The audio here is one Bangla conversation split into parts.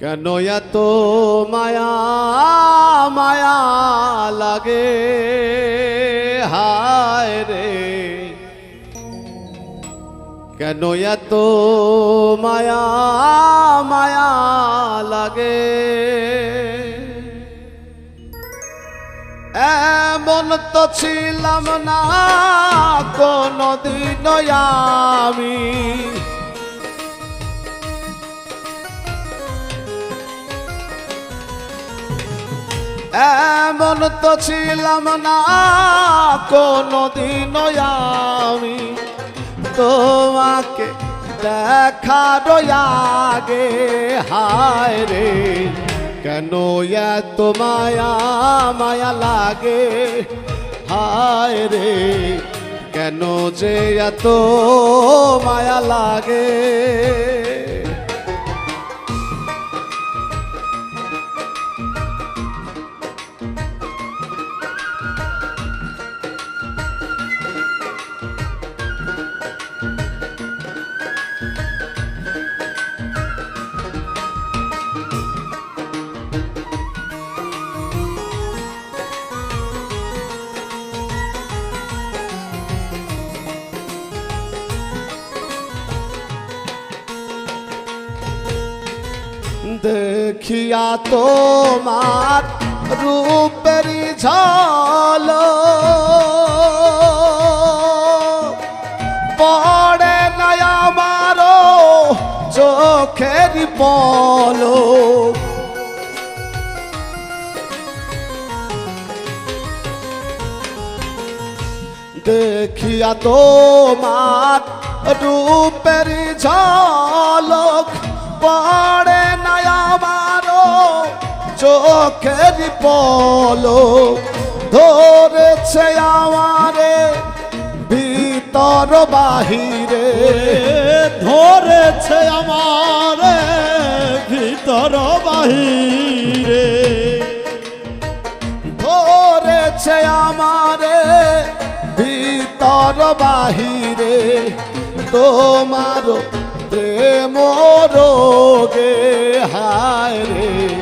কেন এত মায়া মায়া লাগে? হায় রে। কেন এত মায়া মায়া লাগে? এমন তো ছিলাম না কোনদিন আমি এমন তো ছিলাম না কোনদিন আমি তোমাকে দেখার আগে। হায় রে, কেন এত মায়া মায়া লাগে? হায় রে, কেন যে এত মায়া লাগে? দেখিয়া তোমার রূপের ঝল। পড়ে নাই আমারও চোখের পলো। দেখিয়া তোমার রূপের ঝলক আমারও চোখের পলো ধরেছে আমারে ভিতর বাহিরে। ধরেছে আমার ভিতর বাহিরে। ধরেছে আমারে ভিতর বাহিরে। তোমার প্রেম রোগে হায় রে।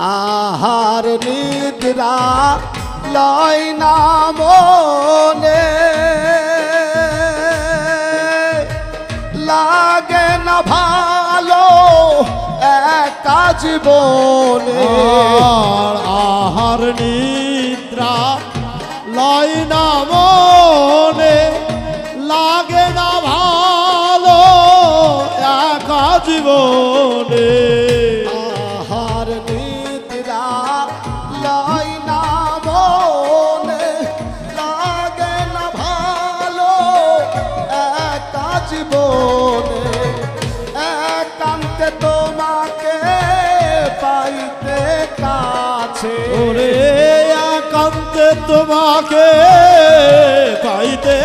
আহার নিদ্রা লয় না মনে। লাগে না ভালো একা জীবনে। আহার নিদ্রা লয় না মনে। লাগে না ভালো একা জীবনে। কাছে ওরে একান্তে তোমাকে পাইতে